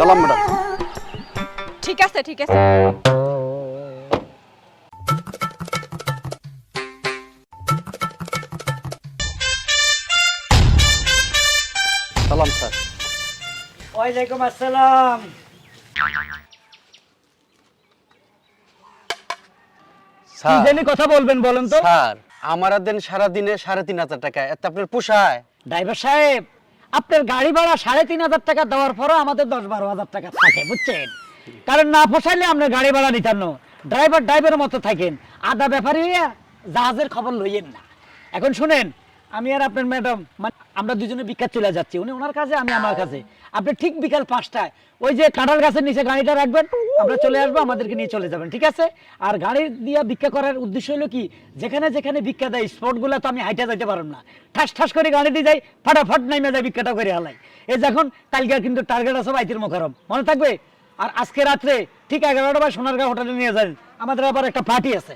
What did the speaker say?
চলাম ম্যাডাম। ঠিক আছে ঠিক আছে। চলাম স্যার। ওয়ালাইকুম আসসালাম। কি স্যার জানি কথা বলবেন বলেন তো। স্যার আমার আর দেন সারা দিনে সাড়ে তিন হাজার টাকা। এতে আপনার পোষায়। ড্রাইভার সাহেব আপনার গাড়ি ভাড়া সাড়ে তিন হাজার টাকা দেওয়ার পরও আমাদের দশ বারো হাজার টাকা থাকে, বুঝছেন? কারণ না পোষাইলে আপনার গাড়ি ভাড়া নিতান্ন ড্রাইভার ড্রাইভারের মতো থাকেন। আদা ব্যাপারী জাহাজের খবর লইয়েন না। এখন শুনেন, আমি আর আপনার ম্যাডাম মানে আমরা দুজনে বিকাশ চলে যাচ্ছি। উনি ওনার কাছে, আমি আমার কাছে। আপনি ঠিক বিকাল পাঁচটায় ওই যে কাঁঠাল গাছের নিচে গাড়িটা রাখবেন, আমরা চলে আসব, আমাদেরকে নিয়ে চলে যাবেন, ঠিক আছে? আর গাড়ি দিয়ে ভিক্ষা করার উদ্দেশ্য হলো কি, যেখানে যেখানে ভিক্ষা দেয়, স্পটগুলো তো আমি হাইটা যাইতে পারলাম না। ঠাস ঠাস করে গাড়ি দিয়ে যাই, ফাটাফাট নাইমে যায় ভিক্ষাটা করে হালাই এই যখন কালকে কিন্তু টার্গেট আছে বাইতির মোকারম। মনে থাকবে? আর আজকে রাত্রে ঠিক এগারোটা বা সোনারগাঁ হোটেলে নিয়ে যান আমাদের আবার একটা পার্টি আছে।